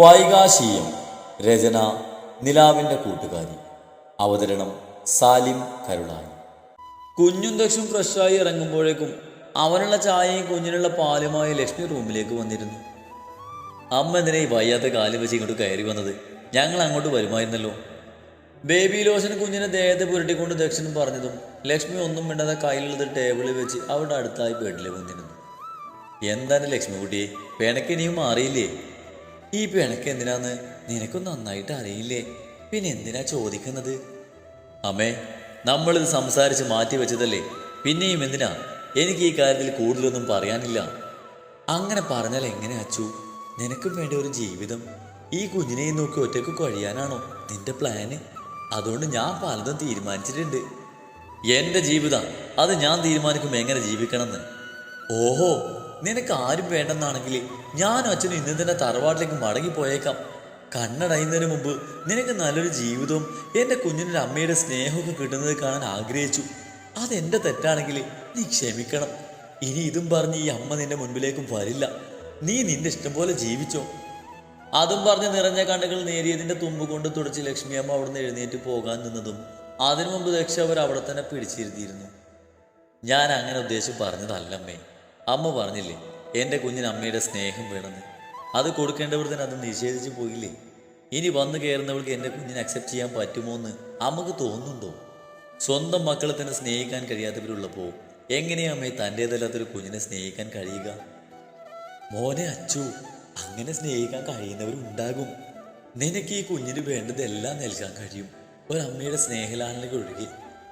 വൈകാശീയം രചന നിലാവിന്റെ കൂട്ടുകാരി. അവതരണം സാലിം കരുളായി. കുഞ്ഞും ദക്ഷും ഫ്രഷായി ഇറങ്ങുമ്പോഴേക്കും അവനുള്ള ചായയും കുഞ്ഞിനുള്ള പാലുമായി ലക്ഷ്മി റൂമിലേക്ക് വന്നിരുന്നു. അമ്മ എന്തിനാ ഈ വയ്യാത്ത കാൽ വെച്ച് ഇങ്ങോട്ട് കയറി വന്നത്? ഞങ്ങൾ അങ്ങോട്ട് വരുമായിരുന്നല്ലോ. ബേബി ലോഷൻ കുഞ്ഞിനെ ദേഹത്തെ പുരട്ടിക്കൊണ്ട് ദക്ഷിണം പറഞ്ഞതും ലക്ഷ്മി ഒന്നും മിണ്ടാതെ കയ്യിലുള്ളത് ടേബിളിൽ വെച്ച് അവിടെ അടുത്തായി ബെഡിൽ വന്നിരുന്നു. എന്താണ് ലക്ഷ്മി കുട്ടിയെ ഇനിയും മാറിയില്ലേ? ഈ പിണക്ക് എന്തിനാന്ന് നിനക്കും നന്നായിട്ട് അറിയില്ലേ? പിന്നെ എന്തിനാ ചോദിക്കുന്നത്? അമ്മേ നമ്മളിത് സംസാരിച്ച് മാറ്റി വെച്ചതല്ലേ? പിന്നെയും എന്തിനാ? എനിക്ക് ഈ കാര്യത്തിൽ കൂടുതലൊന്നും പറയാനില്ല. അങ്ങനെ പറഞ്ഞാൽ എങ്ങനെ അച്ചു? നിനക്കും വേണ്ട ഒരു ജീവിതം. ഈ കുഞ്ഞിനെയും നോക്കി ഒറ്റയ്ക്ക് കഴിയാനാണോ നിന്റെ പ്ലാന് അതുകൊണ്ട് ഞാൻ പലതും തീരുമാനിച്ചിട്ടുണ്ട്. എന്റെ ജീവിതം അത് ഞാൻ തീരുമാനിക്കും എങ്ങനെ ജീവിക്കണമെന്ന്? ഓഹോ നിനക്ക് ആരും വേണ്ടെന്നാണെങ്കിൽ ഞാനും അച്ഛനും ഇന്ന് തന്നെ തറവാട്ടിലേക്ക് മടങ്ങിപ്പോയേക്കാം കണ്ണടയുന്നതിന് മുമ്പ് നിനക്ക് നല്ലൊരു ജീവിതവും എന്റെ കുഞ്ഞിനൊരു അമ്മയുടെ സ്നേഹമൊക്കെ കിട്ടുന്നത് കാണാൻ ആഗ്രഹിച്ചു. അതെന്റെ തെറ്റാണെങ്കിൽ നീ ക്ഷമിക്കണം. ഇനി ഇതും പറഞ്ഞ് ഈ അമ്മ നിന്റെ മുൻപിലേക്കും വരില്ല. നീ നിന്റെ ഇഷ്ടം പോലെ ജീവിച്ചോ? അതും പറഞ്ഞ് നിറഞ്ഞ കണ്ണുകൾ നേരിയതിന്റെ തുമ്പ് കൊണ്ട് തുടച്ച് ലക്ഷ്മിയമ്മ അവിടുന്ന് എഴുന്നേറ്റ് പോകാൻ നിന്നതും അതിനു മുമ്പ് ദക്ഷ അവർ അവിടെ തന്നെ പിടിച്ചിരുത്തിയിരുന്നു. ഞാൻ അങ്ങനെ ഉദ്ദേശിച്ച് പറഞ്ഞതല്ലമ്മേ. അമ്മ പറഞ്ഞില്ലേ എന്റെ കുഞ്ഞിന് അമ്മയുടെ സ്നേഹം വേണമെന്ന്. അത് കൊടുക്കേണ്ടവർ തന്നെ അത് നിഷേധിച്ചു പോയില്ലേ? ഇനി വന്നു കയറുന്നവൾക്ക് എന്റെ കുഞ്ഞിനെ അക്സെപ്റ്റ് ചെയ്യാൻ പറ്റുമോ എന്ന് അമ്മയ്ക്ക് തോന്നുന്നുണ്ടോ? സ്വന്തം മക്കളെ തന്നെ സ്നേഹിക്കാൻ കഴിയാത്തവരുള്ളപ്പോൾ എങ്ങനെയാ അമ്മയെ തന്റേതല്ലാത്തൊരു കുഞ്ഞിനെ സ്നേഹിക്കാൻ കഴിയുക? മോനെ അച്ചു അങ്ങനെ സ്നേഹിക്കാൻ കഴിയുന്നവരുണ്ടാകും നിനക്ക് ഈ കുഞ്ഞിന് വേണ്ടതെല്ലാം നൽകാൻ കഴിയും. ഒരമ്മയുടെ സ്നേഹലാലനകൾ ഒഴികെ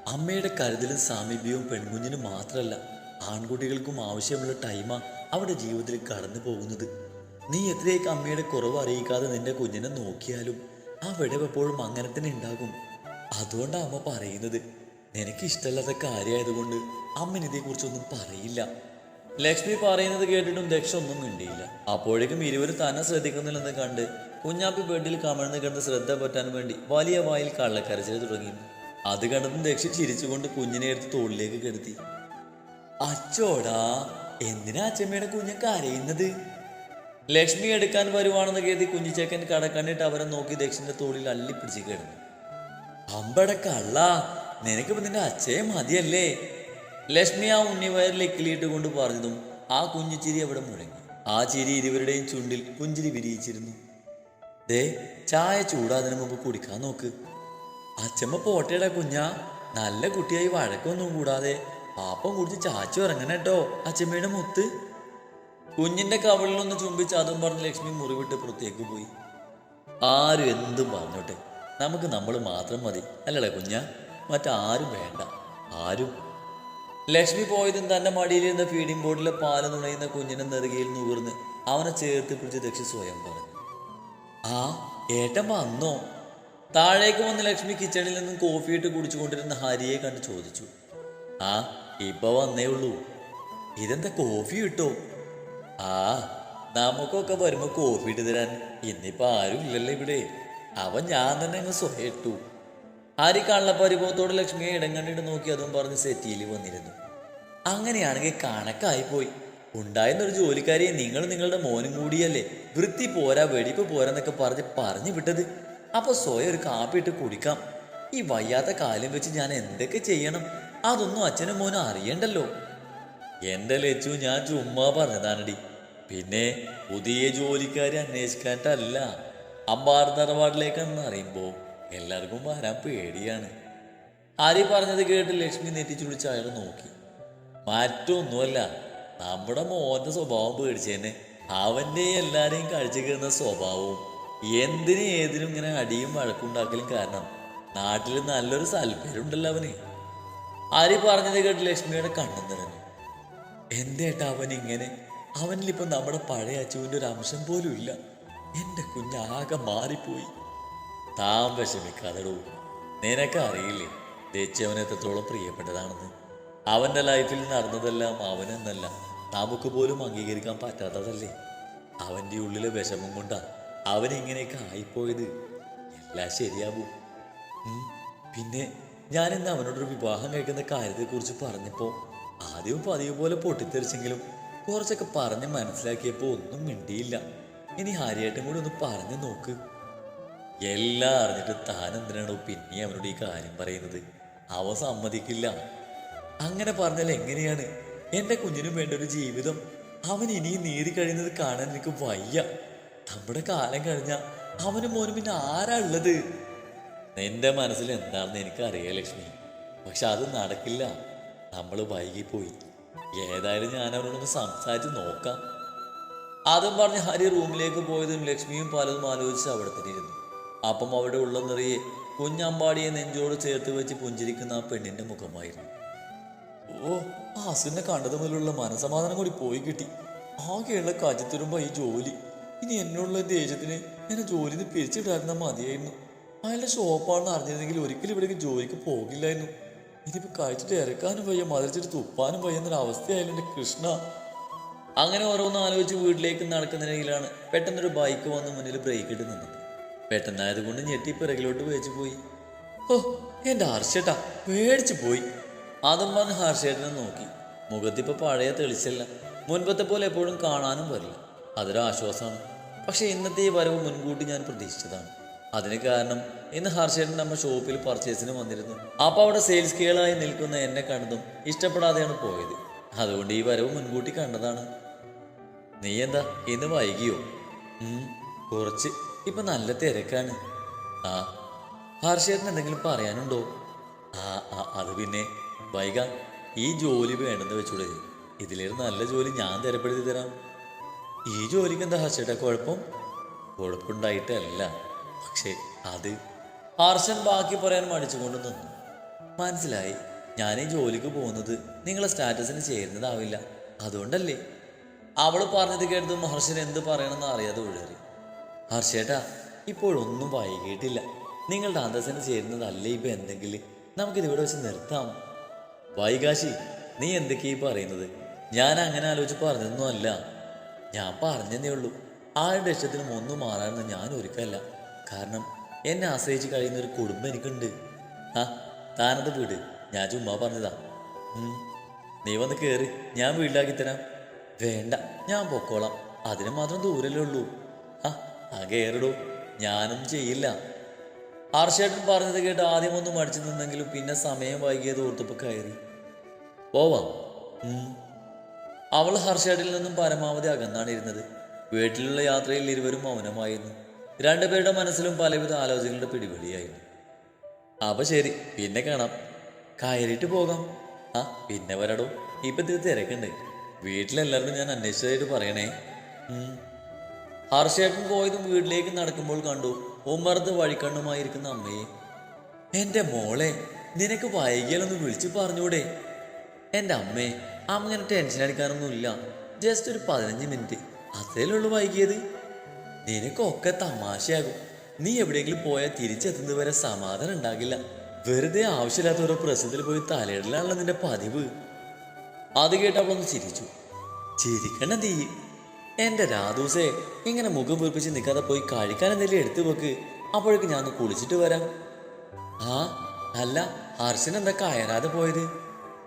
അമ്മയുടെ കരുതലും സാമീപ്യവും പെൺകുഞ്ഞിന് മാത്രമല്ല ആൺകുട്ടികൾക്കും ആവശ്യമുള്ള ടൈമാ അവരുടെ ജീവിതത്തിൽ കടന്നു പോകുന്നത്. നീ എത്രയൊക്കെ അമ്മയുടെ കുറവ് അറിയിക്കാതെ നിന്റെ കുഞ്ഞിനെ നോക്കിയാലും ആ വിടവ് എപ്പോഴും അങ്ങനെ തന്നെ ഉണ്ടാകും. അതുകൊണ്ടാണ് അമ്മ പറയുന്നത്. നിനക്ക് ഇഷ്ടമല്ലാത്ത കാര്യമായതുകൊണ്ട് അമ്മൻ ഇതേക്കുറിച്ചൊന്നും പറയില്ല. ലക്ഷ്മി പറയുന്നത് കേട്ടിട്ടും ദക്ഷ ഒന്നും മിണ്ടിയില്ല. അപ്പോഴേക്കും ഇരുവരും തന്നെ ശ്രദ്ധിക്കുന്നില്ലെന്ന് കണ്ട് കുഞ്ഞാപ്പി ബെഡിൽ കമഴ്ന്ന് കിടന്ന് ശ്രദ്ധ പറ്റാൻ വേണ്ടി വലിയ വായിൽ കള്ളക്കരച്ചിൽ തുടങ്ങി. അത് കണ്ടതും ദക്ഷ ചിരിച്ചുകൊണ്ട് കുഞ്ഞിനെ എടുത്ത് തോളിലേക്ക് കിടത്തി. അച്ചോടാ എന്തിനാ അച്ഛമ്മയുടെ കുഞ്ഞ് കരയുന്നത്? ലക്ഷ്മി എടുക്കാൻ വരുവാണെന്ന് കരുതി കുഞ്ഞിച്ചേക്കൻ കടക്കണ്ണിട്ട് അവരെ നോക്കി ദക്ഷിന്റെ തോളിൽ അള്ളിപ്പിടിച്ച് കിടന്നു. കള്ള നിനക്കിപ്പോ നിന്റെ അച്ഛയെ മതിയല്ലേ? ലക്ഷ്മി ആ ഉണ്ണിവയറിൽ ഇക്കിലിയിട്ട് കൊണ്ട് പറഞ്ഞതും ആ കുഞ്ഞിച്ചിരി ചിരി അവിടെ മുഴങ്ങി. ആ ചിരി ഇരുവരുടെയും ചുണ്ടിൽ പുഞ്ചിരി വിരിയിച്ചിരുന്നു. ദേ ചായ ചൂടാതിന് മുമ്പ് കുടിക്കാൻ നോക്ക്. അച്ഛമ്മ പോട്ടേടാ കുഞ്ഞാ. നല്ല കുട്ടിയായി വഴക്കൊന്നും കൂടാതെ പാപ്പം കുടിച്ച് ചാച്ചു ഇറങ്ങണ കേട്ടോ അച്ഛമ്മയുടെ മുത്ത്. കുഞ്ഞിന്റെ കവളിലൊന്ന് ചുംബിച്ച് അതും പറഞ്ഞ് ലക്ഷ്മി മുറിവിട്ട് പുറത്തേക്ക് പോയി. ആരും എന്തും പറഞ്ഞോട്ടെ. നമുക്ക് നമ്മൾ മാത്രം മതി. അല്ലേ കുഞ്ഞ മറ്റാരും വേണ്ട. ആരും. ലക്ഷ്മി പോയതും തന്റെ മടിയിലിരുന്ന ഫീഡിംഗ് ബോർഡിലെ പാൽ നുണയുന്ന കുഞ്ഞിനെ നെറുകയിൽ നുകർന്ന് അവനെ ചേർത്ത് പിടിച്ച് ദക്ഷി സ്വയം പറഞ്ഞു. ആ ഏട്ടൻ വന്നോ? താഴേക്ക് വന്ന ലക്ഷ്മി കിച്ചണിൽ നിന്നും കോഫി ഇട്ട് കുടിച്ചുകൊണ്ടിരുന്ന ഹരിയെ കണ്ട് ചോദിച്ചു. ആ ഇപ്പൊ വന്നേ ഉള്ളൂ ഇതെന്താ കോഫി കിട്ടോ? ആ നമുക്കൊക്കെ വരുമ്പോ കോഫി ഇട്ട് തരാൻ ഇന്നിപ്പോ ആരും ഇല്ലല്ലോ ഇവിടെ. അവൻ ഞാൻ തന്നെ അങ്ങ് സ്വയം ഇട്ടു. ആരി കള്ളപ്പരിഭവത്തോട് ലക്ഷ്മിയെ ഇടങ്ങണ്ടിട്ട് നോക്കി അതും പറഞ്ഞ് സെറ്റിയിൽ വന്നിരുന്നു. അങ്ങനെയാണെങ്കിൽ കണക്കായി പോയി ഉണ്ടായിരുന്നൊരു ജോലിക്കാരിയെ നിങ്ങൾ നിങ്ങളുടെ മോനും കൂടിയല്ലേ? വൃത്തി പോരാ വെടിപ്പ് പോരാന്നൊക്കെ പറഞ്ഞ് പറഞ്ഞു വിട്ടത്. അപ്പൊ സ്വയം ഒരു കാപ്പി ഇട്ട് കുടിക്കാം. ഈ വയ്യാത്ത കാലം വെച്ച് ഞാൻ എന്തൊക്കെ ചെയ്യണം? അതൊന്നും അച്ഛനും മോനും അറിയണ്ടല്ലോ. എന്റെ ലച്ചു ഞാൻ ചുമ്മാ പറഞ്ഞതാണടി. പിന്നെ പുതിയ ജോലിക്കാരെ അന്വേഷിക്കാനിട്ടല്ല അമ്പാർ തറവാട്ടിലേക്കെന്ന് അറിയുമ്പോ എല്ലാവർക്കും വരാൻ പേടിയാണ്. ആരി പറഞ്ഞത് കേട്ട് ലക്ഷ്മി നെറ്റിച്ചുളിച്ച് അയാൾ നോക്കി. മറ്റൊന്നുമല്ല നമ്മുടെ മോന്റെ സ്വഭാവം പേടിച്ചേനെ. അവന്റെ എല്ലാരെയും കഴിച്ചു കയറുന്ന സ്വഭാവവും എന്തിനും ഏതിനും ഇങ്ങനെ അടിയും വഴക്കുണ്ടാക്കലും കാരണം നാട്ടിൽ നല്ലൊരു സൽപ്പേരുണ്ടല്ലോ അവന്. ആരി പറഞ്ഞത് കേട്ട് ലക്ഷ്മിയുടെ കണ്ണു നിറഞ്ഞു. എന്തേട്ടാ അവൻ ഇങ്ങനെ? അവനിലിപ്പോ നമ്മുടെ പഴയ അച്ചുവിന്റെ ഒരു അംശം പോലും ഇല്ല. എന്റെ കുഞ്ഞാകെ മാറിപ്പോയി. താൻ വിഷമിക്കാതെടൂ. നിനക്ക് അറിയില്ലേ ദച്ചവൻ എത്രത്തോളം പ്രിയപ്പെട്ടതാണെന്ന്? അവന്റെ ലൈഫിൽ നടന്നതെല്ലാം അവനെന്നല്ല. നമുക്ക് പോലും അംഗീകരിക്കാൻ പറ്റാത്തതല്ലേ? അവന്റെ ഉള്ളിലെ വിഷമം കൊണ്ടാ അവനിങ്ങനെയൊക്കെ ആയിപ്പോയത്. എല്ലാം ശരിയാവും. പിന്നെ ഞാൻ ഇന്ന് അവനോടൊരു വിവാഹം കഴിക്കുന്ന കാര്യത്തെക്കുറിച്ച് പറഞ്ഞപ്പോൾ ആദ്യം പതിവ് പോലെ പൊട്ടിത്തെറിച്ചെങ്കിലും കുറച്ചൊക്കെ പറഞ്ഞ് മനസ്സിലാക്കിയപ്പോൾ ഒന്നും മിണ്ടിയില്ല. ഇനി ഹരിയേട്ടൻ കൂടി ഒന്ന് പറഞ്ഞു നോക്ക്. എല്ലാം അറിഞ്ഞിട്ട് താൻ എന്തിനാണോ പിന്നെ അവനോട് ഈ കാര്യം പറയുന്നത്? അവ സമ്മതിക്കില്ല. അങ്ങനെ പറഞ്ഞാൽ എങ്ങനെയാണ്? എന്റെ കുഞ്ഞിനും വേണ്ട ഒരു ജീവിതം. അവൻ ഇനിയും നീതി കഴിയുന്നത് കാണാൻ എനിക്ക് വയ്യ. നമ്മുടെ കാലം കഴിഞ്ഞ അവനും മോനും പിന്നെ ആരാ ഉള്ളത്? നിന്റെ മനസ്സിൽ എന്താണെന്ന് എനിക്കറിയാം ലക്ഷ്മി. പക്ഷെ അത് നടക്കില്ല. നമ്മൾ വൈകിപ്പോയി. ഏതായാലും ഞാൻ അവരോടൊന്ന് സംസാരിച്ച് നോക്കാം. അതും പറഞ്ഞ് ഹരി റൂമിലേക്ക് പോയതും ലക്ഷ്മിയും പലതും ആലോചിച്ച് അവിടെ തന്നെ ഇരുന്നു. അപ്പം അവിടെ ഉള്ള നിറയെ കുഞ്ഞമ്പാടിയെ നെഞ്ചോട് ചേർത്ത് വെച്ച് പുഞ്ചിരിക്കുന്ന ആ പെണ്ണിന്റെ മുഖമായിരുന്നു. ഓ ആ കണ്ടത് മുതലുള്ള മനസമാധാനം കൂടി പോയി കിട്ടി. ആകെയുള്ള കജത്തുരുമ്പോ ഈ ജോലി. ഇനി എന്നോടുള്ള ദേഷ്യത്തിന് എന്നെ ജോലിന്ന് നിന്ന് പിരിച്ചിടായിരുന്ന മതിയായിരുന്നു. അയാളുടെ ഷോപ്പാണെന്ന് അറിഞ്ഞിരുന്നെങ്കിൽ ഒരിക്കലും ഇവിടേക്ക് ജോലിക്ക് പോകില്ലായിരുന്നു. ഇനിയിപ്പോൾ കഴിച്ചിട്ട് ഇറക്കാനും വയ്യ മതിച്ചിട്ട് തുപ്പാനും വയ്യ എന്നൊരു അവസ്ഥയായാലും എന്റെ കൃഷ്ണ. അങ്ങനെ ഓരോന്ന് ആലോചിച്ച് വീട്ടിലേക്ക് നടക്കുന്നതിനിടയിലാണ് പെട്ടെന്നൊരു ബൈക്ക് വന്ന് മുന്നിൽ ബ്രേക്ക് ഇട്ട് നിന്നത്. പെട്ടെന്നായതുകൊണ്ട് ഞെട്ടി പിറകിലോട്ട് വേച്ച് പോയി. ഓ എന്റെ ഹർഷേട്ടാ പേടിച്ചു പോയി. അതും പറഞ്ഞ് ഹർഷേട്ടനെ നോക്കി. മുഖത്തിപ്പോ പഴയ തെളിച്ചല്ല. മുൻപത്തെ പോലെ എപ്പോഴും കാണാനും വരില്ല. അതൊരു ആശ്വാസമാണ്. പക്ഷെ ഇന്നത്തെ ഈ വരവ് മുൻകൂട്ടി ഞാൻ പ്രതീക്ഷിച്ചതാണ്. അതിന് കാരണം ഇന്ന് ഹർഷേട്ടൻ നമ്മ ഷോപ്പിൽ പർച്ചേസിന് വന്നിരുന്നു. അപ്പൊ അവിടെ സെയിൽസ് കേളായി നിൽക്കുന്ന എന്നെ കണ്ടതും ഇഷ്ടപ്പെടാതെയാണ് പോയത്. അതുകൊണ്ട് ഈ വരവ് മുൻകൂട്ടി കണ്ടതാണ്. നീ എന്താ ഇന്ന് വൈകിയോ? കുറച്ച്. ഇപ്പൊ നല്ല തിരക്കാണ്. ആ ഹർഷേട്ടൻ എന്തെങ്കിലും പറയാനുണ്ടോ? ആ ആ, അത് പിന്നെ വൈക ഈ ജോലി വേണ്ടെന്ന് വെച്ചൂടെ. ഇതിലൊരു നല്ല ജോലി ഞാൻ തരപ്പെടുത്തി തരാം. ഈ ജോലിക്ക് എന്താ ഹർഷേട്ടാ കുഴപ്പം? കുഴപ്പമുണ്ടായിട്ടല്ല. പക്ഷേ അത് ഹർഷൻ ബാക്കി പറയാൻ മടിച്ചുകൊണ്ട് നിന്നു. മനസ്സിലായി ഞാൻ ഈ ജോലിക്ക് പോകുന്നത് നിങ്ങളെ സ്റ്റാറ്റസിന് ചേരുന്നതാവില്ല. അതുകൊണ്ടല്ലേ? അവൾ പറഞ്ഞത് കേട്ടത് മഹർഷൻ എന്ത് പറയണമെന്ന് അറിയാതെ ഉഴറി. ഹർഷേട്ടാ ഇപ്പോഴൊന്നും വൈകിട്ടില്ല നിങ്ങളുടെ അന്തസ്സിന് ചേരുന്നതല്ലേ ഇപ്പം എന്തെങ്കിലും? നമുക്കിതിവിടെ വെച്ച് നിർത്താം. വൈകാശി നീ എന്തൊക്കെയാ പറയുന്നത്? ഞാൻ അങ്ങനെ ആലോചിച്ച് പറഞ്ഞതൊന്നും അല്ല ഞാൻ പറഞ്ഞതേ ഉള്ളൂ. ആരുടെ ഇഷ്ടത്തിനും ഒന്നും മാറാമെന്ന് ഞാൻ ഒരുക്കല്ല കാരണം എന്നെ ആശ്രയിച്ച് കഴിയുന്ന ഒരു കുടുംബം എനിക്കുണ്ട്. ആ താനത് വീട്. ഞാൻ ചുമ്മാ പറഞ്ഞതാ. നീ വന്ന് കയറി ഞാൻ വീട്ടിലാക്കി തരാം. വേണ്ട ഞാൻ പൊക്കോളാം. അതിന് മാത്രം ദൂരല്ലേ ഉള്ളൂ. ആ ആ കയറിടൂ ഞാനും ചെയ്യില്ല. ഹർഷേട്ടൻ പറഞ്ഞത് കേട്ട് ആദ്യം ഒന്ന് മടിച്ചു നിന്നെങ്കിലും പിന്നെ സമയം വൈകിയത് ഓർത്തപ്പോൾ കയറി. പോവാം. അവൾ ഹർഷേട്ടിൽ നിന്നും പരമാവധി അകന്നാണ് ഇരുന്നത്. വീട്ടിലുള്ള യാത്രയിൽ ഇരുവരും മൗനമായിരുന്നു. രണ്ടുപേരുടെ മനസ്സിലും പലവിധ ആലോചനകളുടെ പിടിപെടിയായിരുന്നു. അപ്പൊ ശരി പിന്നെ കാണാം. കയറിയിട്ട് പോകാം. ആ പിന്നെ വരടോ. ഇപ്പൊ ഇത് തിരക്കുണ്ട്. വീട്ടിലെല്ലാവരും ഞാൻ അന്വേഷിച്ചതായിട്ട് പറയണേ. ഹർഷേട്ടൻ പോയതും വീട്ടിലേക്ക് നടക്കുമ്പോൾ കണ്ടു ഉമ്മറത്ത് വഴിക്കണ്ണുമായിരിക്കുന്ന അമ്മയെ. എന്റെ മോളെ നിനക്ക് വൈകിയാലൊന്ന് വിളിച്ചു പറഞ്ഞൂടെ? എന്റെ അമ്മേ ഇങ്ങനെ ടെൻഷൻ അടിക്കാനൊന്നുമില്ല. ജസ്റ്റ് ഒരു പതിനഞ്ച് മിനിറ്റ്. അതേലുള്ളൂ വൈകിയത്? നിനക്കൊക്കെ തമാശയാകും. നീ എവിടെയെങ്കിലും പോയാൽ തിരിച്ചെത്തുന്നത് വരെ സമാധാനം ഉണ്ടാകില്ല. വെറുതെ ആവശ്യമില്ലാത്ത ഓരോ പ്രശ്നത്തിൽ പോയി തലയിടലാണല്ലോ നിന്റെ പതിവ്. അത് ഒന്ന് ചിരിച്ചു. ചിരിക്കണ തീ എന്റെ രാധൂസേ ഇങ്ങനെ മുഖം വീർപ്പിച്ച് നിൽക്കാതെ പോയി കഴിക്കാൻ എന്തെങ്കിലും എടുത്തു വെക്ക്. അപ്പോഴേക്ക് ഞാൻ ഒന്ന് കുളിച്ചിട്ട് വരാം. ആ അല്ല ഹർഷൻ എന്താ കയറാതെ പോയത്?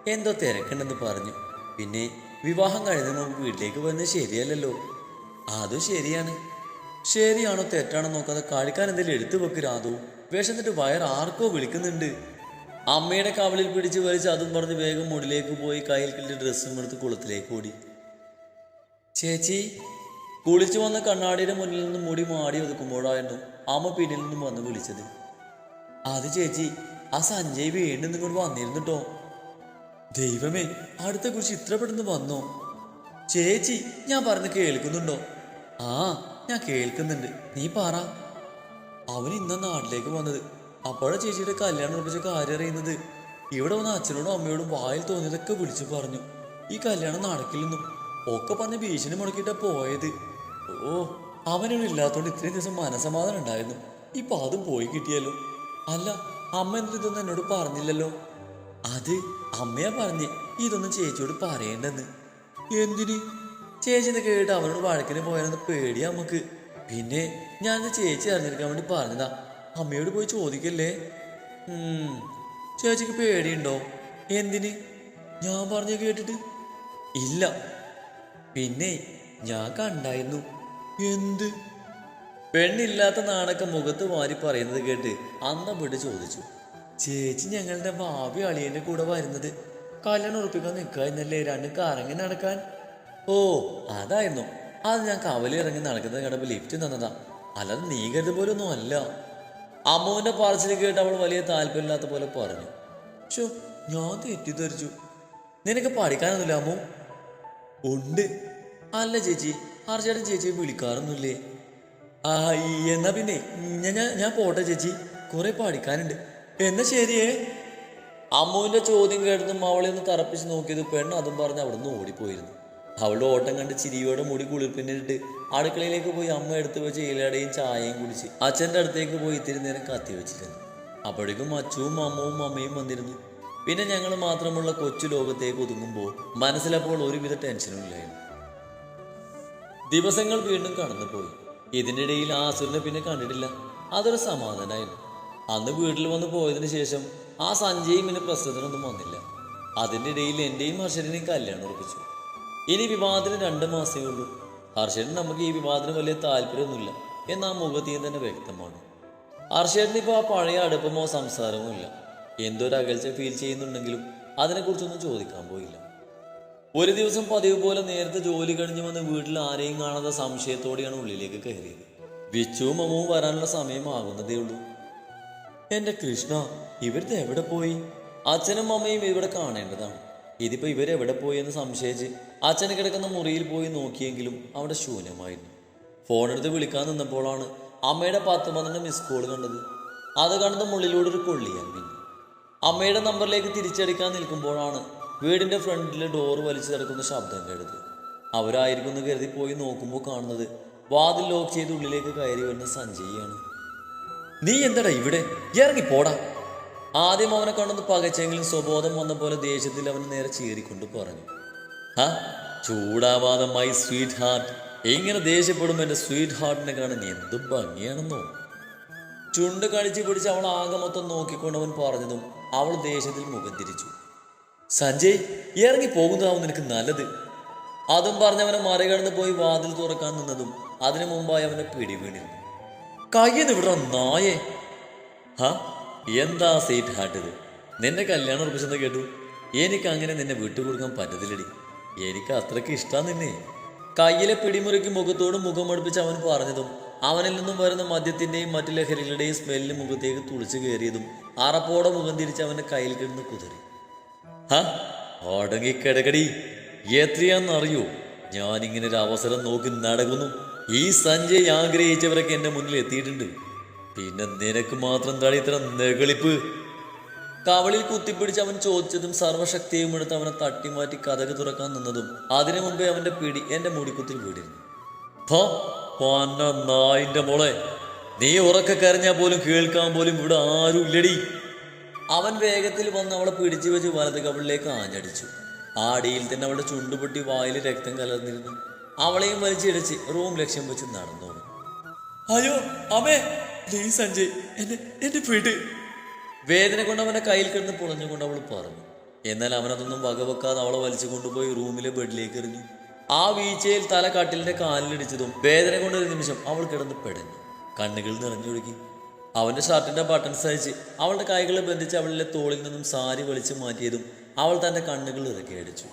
എന്തോ തിരക്കുണ്ടെന്ന് പറഞ്ഞു. പിന്നെ വിവാഹം കഴിഞ്ഞ നമുക്ക് വീട്ടിലേക്ക് വരുന്നത് ശരിയല്ലല്ലോ. അതും ശരിയാണ്. ശരിയാണോ തെറ്റാണോ നോക്കാതെ കഴിക്കാൻ എന്തെങ്കിലും എടുത്തു വെക്ക് രാധു. വിശന്നിട്ട് വയർ ആർക്കോ വിളിക്കുന്നുണ്ട്. അമ്മയുടെ കവളിൽ പിടിച്ച് വലിച്ച് അതും പറഞ്ഞ് വേഗം മുടിലേക്ക് പോയി കയ്യിൽ കിട്ടിയ ഡ്രസ്സും എടുത്ത് കുളത്തിലേക്ക് ഓടി. ചേച്ചി കുളിച്ചു വന്ന കണ്ണാടിയുടെ മുന്നിൽ നിന്ന് മുടി മാടി ഒതുക്കുമ്പോഴായിരുന്നു അമ്മ പിന്നിൽ നിന്നും വന്ന് വിളിച്ചത്. അത് ചേച്ചി ആ സഞ്ജയ് വീണ്ടും നിങ്ങോട്ട് വന്നിരുന്നുട്ടോ ദൈവമേ അടുത്ത കുറിച്ച് ഇത്ര പെട്ടെന്ന് വന്നോ? ചേച്ചി ഞാൻ പറഞ്ഞ് കേൾക്കുന്നുണ്ടോ? ആ ഞാൻ കേൾക്കുന്നുണ്ട്. നീ പറ. അവൻ ഇന്ന നാട്ടിലേക്ക് വന്നത്. അപ്പോഴാ ചേച്ചിയുടെ കല്യാണം ഉറപ്പിച്ച കാര്യം അറിയുന്നത്. ഇവിടെ വന്ന അച്ഛനോടും അമ്മയോടും വായിൽ തോന്നിയതൊക്കെ വിളിച്ചു പറഞ്ഞു. ഈ കല്യാണം നടക്കില്ലെന്നും ഒക്കെ പറഞ്ഞ് ഭീഷണി മുടക്കിയിട്ടാ പോയത്. ഓ അവനോട് ഇല്ലാത്തോണ്ട് ഇത്രയും ദിവസം മനസമാധാനം ഉണ്ടായിരുന്നു. ഇപ്പൊ അതും പോയി കിട്ടിയല്ലോ. അല്ല അമ്മ എന്നിട്ട് ഇതൊന്നും എന്നോട് പറഞ്ഞില്ലല്ലോ? അത് അമ്മയാ പറഞ്ഞ്. ഇതൊന്നും ചേച്ചിയോട് പറയേണ്ടെന്ന്. എന്തിന്? ചേച്ചി ഇത് കേട്ട് അവനോട് വഴക്കിന് പോയാലെന്ന് പേടിയാ നമുക്ക്. പിന്നെ ഞാൻ ചേച്ചി അറിഞ്ഞിരിക്കാൻ വേണ്ടി പറഞ്ഞതാ. അമ്മയോട് പോയി ചോദിക്കല്ലേ? ചേച്ചിക്ക് പേടിയുണ്ടോ? എന്തിന്? ഞാൻ പറഞ്ഞു കേട്ടിട്ട്? ഇല്ല. പിന്നെ ഞാൻ കണ്ടായിരുന്നു. എന്ത്? പെണ്ണില്ലാത്ത നാണൊക്കെ മുഖത്ത് വാരി പറയുന്നത് കേട്ട് അന്നപ്പെട്ട് ചോദിച്ചു. ചേച്ചി ഞങ്ങളുടെ ഭാവി അളിയന്റെ കൂടെ വരുന്നത് കല്യാണം ഉറപ്പിക്കാൻ നിൽക്കായിരുന്നല്ലേ രണ്ട് കറങ്ങി നടക്കാൻ. ഓ അതായിരുന്നു. അത് ഞാൻ കവലി ഇറങ്ങി നടക്കുന്നത് കണ്ടപ്പോൾ ലിഫ്റ്റ് തന്നതാ. അല്ലാതെ നീ കരുത് പോലെ ഒന്നും അല്ല. അമ്മുവിന്റെ പറച്ചിൽ കേട്ട് അവൾ വലിയ താല്പര്യമില്ലാത്ത പോലെ പറഞ്ഞു. ഷോ ഞാൻ തെറ്റിദ്ധരിച്ചു. നിനക്ക് പഠിക്കാനൊന്നുമില്ല അമ്മു? ഉണ്ട്. അല്ല ചേച്ചി. ആർച്ചേട്ടൻ ചേച്ചിയെ വിളിക്കാറൊന്നുമില്ലേ? ആ എന്നാ പിന്നെ. ഞാൻ ഞാൻ പോട്ടെ ചേച്ചി. കുറെ പഠിക്കാനുണ്ട്. എന്നാ ശരിയേ? അമ്മുവിന്റെ ചോദ്യം കേട്ടതും അവളെ ഒന്ന് തറപ്പിച്ച് നോക്കിയത് പെണ്ണ് അതും പറഞ്ഞ് അവിടെ നിന്ന് ഓടിപ്പോയിരുന്നു. അവളുടെ ഓട്ടം കണ്ട് ചിരിയോടെ മുടി കുളിർപ്പിന്നിട്ട് അടുക്കളയിലേക്ക് പോയി അമ്മ എടുത്തു വെച്ച് ഇലടയും ചായയും കുടിച്ച് അച്ഛന്റെ അടുത്തേക്ക് പോയി ഇത്തിരി നേരം കത്തി വെച്ചിരുന്നു. അപ്പോഴേക്കും അച്ഛവും അമ്മവും അമ്മയും വന്നിരുന്നു. പിന്നെ ഞങ്ങൾ മാത്രമുള്ള കൊച്ചു ലോകത്തേക്ക് ഒതുങ്ങുമ്പോൾ മനസ്സിലപ്പോൾ ഒരുവിധ ടെൻഷനും ഇല്ലായിരുന്നു. ദിവസങ്ങൾ വീണ്ടും കടന്നുപോയി. ഇതിനിടയിൽ ആസുരനെ പിന്നെ കണ്ടിട്ടില്ല. അതൊരു സമാധാനമായിരുന്നു. അന്ന് വീട്ടിൽ വന്ന് പോയതിനു ശേഷം ആ സഞ്ജയും പിന്നെ പ്രശ്നത്തിനൊന്നും വന്നില്ല. അതിന്റെ ഇടയിൽ എന്റെയും ഹർഷനെയും കല്യാണം ഉറപ്പിച്ചു. ഇനി വിവാദത്തിന് രണ്ട് മാസമേ ഉള്ളൂ. ഹർഷേട്ടൻ നമുക്ക് ഈ വിവാഹത്തിന് വലിയ താല്പര്യമൊന്നുമില്ല എന്ന് ആ മുഖത്തീൻ തന്നെ വ്യക്തമാണ്. ഹർഷേട്ടന് ഇപ്പോൾ ആ പഴയ അടുപ്പമോ സംസാരമോ ഇല്ല. എന്തൊരു അകൽച്ച ഫീൽ ചെയ്യുന്നുണ്ടെങ്കിലും അതിനെക്കുറിച്ചൊന്നും ചോദിക്കാൻ പോയില്ല. ഒരു ദിവസം പതിവ് പോലെ നേരത്തെ ജോലി കഴിഞ്ഞ് വന്ന് വീട്ടിൽ ആരെയും കാണാതെ സംശയത്തോടെയാണ് ഉള്ളിലേക്ക് കയറിയത്. വിച്ചുവും അമ്മവും വരാനുള്ള സമയമാകുന്നതേ ഉള്ളൂ. എന്റെ കൃഷ്ണ ഇവരിത് എവിടെ പോയി? അച്ഛനും അമ്മയും ഇവിടെ കാണേണ്ടതാണ്. ഇതിപ്പോ ഇവരെവിടെ പോയി എന്ന് സംശയിച്ച് അച്ഛന് കിടക്കുന്ന മുറിയിൽ പോയി നോക്കിയെങ്കിലും അവിടെ ശൂന്യമായിരുന്നു. ഫോണെടുത്ത് വിളിക്കാൻ നിന്നപ്പോഴാണ് അമ്മയുടെ പത്ത് പന്ത്രണ്ട് മിസ് കോൾ കണ്ടത്. അത് കണ്ടത് മുള്ളിലൂടെ ഒരു കൊള്ളിയാൻ പിന്നെ. അമ്മയുടെ നമ്പറിലേക്ക് തിരിച്ചടിക്കാൻ നിൽക്കുമ്പോഴാണ് വീടിന്റെ ഫ്രണ്ടിലെ ഡോറ് വലിച്ചു കിടക്കുന്ന ശബ്ദം കേട്ടത്. അവരായിരിക്കും എന്ന് കരുതി പോയി നോക്കുമ്പോൾ കാണുന്നത് വാതിൽ ലോക്ക് ചെയ്ത് ഉള്ളിലേക്ക് കയറി വരുന്ന സഞ്ജയാണ് നീ എന്താടാ ഇവിടെ? ഇറങ്ങി പോടാ ആദ്യം അവനെ കണ്ടൊന്ന് പകച്ചെങ്കിലും സ്വബോധം വന്ന പോലെ ദേഷ്യത്തിൽ അവൻ നേരെ ചീറിക്കൊണ്ട് പറഞ്ഞു. ആ ചൂടാവാതെ മൈ സ്വീറ്റ് ഹാർട്ട് എങ്ങനെ ദേഷ്യപ്പെടുമ്പോൾ എന്റെ സ്വീറ്റ് ഹാർട്ടിനെ കാണാൻ എന്ത് ഭംഗിയാണെന്നോ? ചുണ്ട് കടിച്ചു പിടിച്ച് അവൾ ആകെ മൊത്തം നോക്കിക്കൊണ്ട് അവൻ പറഞ്ഞതും അവൾ ദേഷ്യത്തിൽ മുഖം തിരിച്ചു. സഞ്ജയ് ഇറങ്ങി പോകുന്നതാവും നിനക്ക് നല്ലത്. അതും പറഞ്ഞവനെ മറികടന്ന് പോയി വാതിൽ തുറക്കാൻ നിന്നതും അതിനു മുമ്പായി അവനെ പിടി വീണിരുന്നു കയ്യെന്ന് നായേ. ഹ എന്താ സീറ്റ് ഹാട്ടത് നിന്നെ കല്യാണം ഉറപ്പിച്ചെന്ന് കേട്ടു. എനിക്ക് അങ്ങനെ നിന്നെ വിട്ടുകൊടുക്കാൻ പറ്റത്തില്ലടി. എനിക്ക് അത്രയ്ക്ക് ഇഷ്ടാ നിന്നെ. കയ്യിലെ പിടിമുറുക്കി മുഖത്തോട് മുഖം അടുപ്പിച്ച് അവൻ പറഞ്ഞതും അവനിൽ നിന്നും വരുന്ന മദ്യത്തിന്റെയും മറ്റു ലഹരികളുടെയും സ്മെല്ല് മുഖത്തേക്ക് തുളിച്ചു കയറിയതും അറപ്പോടെ മുഖം തിരിച്ച് അവന്റെ കയ്യിൽ കിടന്ന് കുതിറി. ഹ അടങ്ങിക്കിടകടി എത്രയാന്നറിയോ ഞാനിങ്ങനെ ഒരു അവസരം നോക്കി നടക്കുന്നു. ഈ സഞ്ജയ് ആഗ്രഹിച്ചവരൊക്കെ എന്റെ മുന്നിൽ എത്തിയിട്ടുണ്ട്. പിന്നെ നിനക്ക് മാത്രം തടി ഇത്ര നെകളിപ്പ് കവളിൽ കുത്തിപ്പിടിച്ച് അവൻ ചോദിച്ചതും സർവശക്തിയും എടുത്ത് അവനെ തട്ടിമാറ്റി കഥക് തുറക്കാൻ നിന്നതും അതിനു മുമ്പേ അവന്റെ പിടി എന്റെ മുടിക്കുത്തിൽ വീടിരുന്നു. പോ മോളെ നീ ഉറക്ക കരഞ്ഞാൽ പോലും കേൾക്കാൻ പോലും ഇവിടെ ആരും ഇല്ലടി. അവൻ വേഗത്തിൽ വന്ന് അവളെ പിടിച്ചു വെച്ച് വലത് കവളിലേക്ക് ആഞ്ഞടിച്ചു. ആ അടിയിൽ തന്നെ അവളുടെ ചുണ്ടുപൊട്ടി വായിൽ രക്തം കലർന്നിരുന്നു. അവളെയും വലിച്ചിടിച്ച് റൂം ലക്ഷ്യം വെച്ച് നടന്നു. അയ്യോ അമ്മേ പ്ലീസ് സഞ്ജയ് എന്നെ എന്റെ വീട് വേദന കൊണ്ട് അവന്റെ കയ്യിൽ കിടന്ന് പൊളഞ്ഞുകൊണ്ട് അവൾ പറഞ്ഞു എന്നാൽ അവനതൊന്നും വകവെക്കാതെ അവളെ വലിച്ചു കൊണ്ടുപോയി റൂമിലെ ബെഡിലേക്ക് എറിഞ്ഞു. ആ വീഴ്ചയിൽ തല കട്ടിലിന്റെ കാലിലിടിച്ചതും വേദന കൊണ്ട് ഒരു നിമിഷം അവൾ കിടന്ന് പെടഞ്ഞു. കണ്ണുകൾ നിറഞ്ഞൊഴുകി അവന്റെ ഷർട്ടിന്റെ ബട്ടൺസ് അയച്ച് അവളുടെ കൈകളെ ബന്ധിച്ച് അവളിലെ തോളിൽ നിന്നും സാരി വലിച്ചു മാറ്റിയതും അവൾ തന്റെ കണ്ണുകൾ ഇറക്കി അടിച്ചു.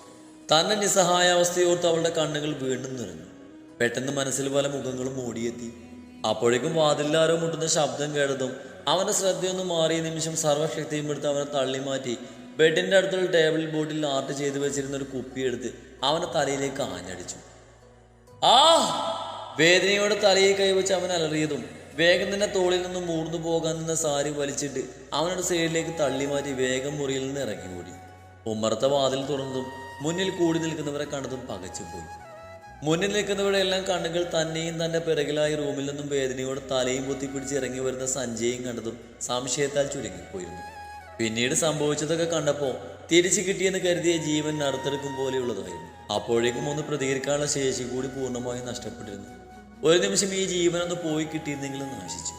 തന്റെ നിസ്സഹായാവസ്ഥയോർത്ത് അവളുടെ കണ്ണുകൾ വീണ്ടും നിറഞ്ഞു. പെട്ടെന്ന് മനസ്സിൽ പല മുഖങ്ങളും ഓടിയെത്തി അപ്പോഴേക്കും വാതിലാരോ മുട്ടുന്ന ശബ്ദം കേട്ടതും അവന്റെ ശ്രദ്ധയൊന്നും മാറിയ നിമിഷം സർവശക്തിയും എടുത്ത് അവനെ തള്ളി മാറ്റി. ബെഡിന്റെ അടുത്തുള്ള ടേബിൾ ബോട്ടിൽ ആർട്ട് ചെയ്തു വെച്ചിരുന്ന ഒരു കുപ്പി എടുത്ത് അവന്റെ തലയിലേക്ക് ആഞ്ഞടിച്ചു. ആ! വേദനയോടെ തലയിൽ കൈവച്ച് അവൻ അലറിയതും വേഗം തന്നെ തോളിൽ നിന്ന് മൂർന്നു പോകാൻ നിന്ന സാരി വലിച്ചിട്ട് അവനോട് സൈഡിലേക്ക് തള്ളി മാറ്റി വേഗം മുറിയിൽ നിന്ന് ഇറങ്ങി ഓടി. ഉമ്മറത്തെ വാതിൽ തുറന്നതും മുന്നിൽ കൂടി നിൽക്കുന്നവരെ കണ്ടതും പകച്ചുപോയി. മുന്നിൽ നിൽക്കുന്നവരുടെ എല്ലാം കണ്ണുകൾ തന്നെയും തന്റെ പിറകിലായി റൂമിൽ നിന്നും വേദനയോടെ തലയും പൊത്തിപ്പിടിച്ച് ഇറങ്ങി വരുന്ന സഞ്ജയും കണ്ടതും സംശയത്താൽ ചുരുങ്ങിപ്പോയിരുന്നു. പിന്നീട് സംഭവിച്ചതൊക്കെ കണ്ടപ്പോൾ തിരിച്ചു കിട്ടിയെന്ന് കരുതിയ ജീവൻ നറുത്തെടുക്കും പോലെയുള്ളതായിരുന്നു. അപ്പോഴേക്കും ഒന്ന് പ്രതികരിക്കാനുള്ള ശേഷി കൂടി പൂർണമായും നഷ്ടപ്പെട്ടിരുന്നു. ഒരു നിമിഷം ഈ ജീവനൊന്ന് പോയി കിട്ടിയിരുന്നെങ്കിലും നാശിച്ചു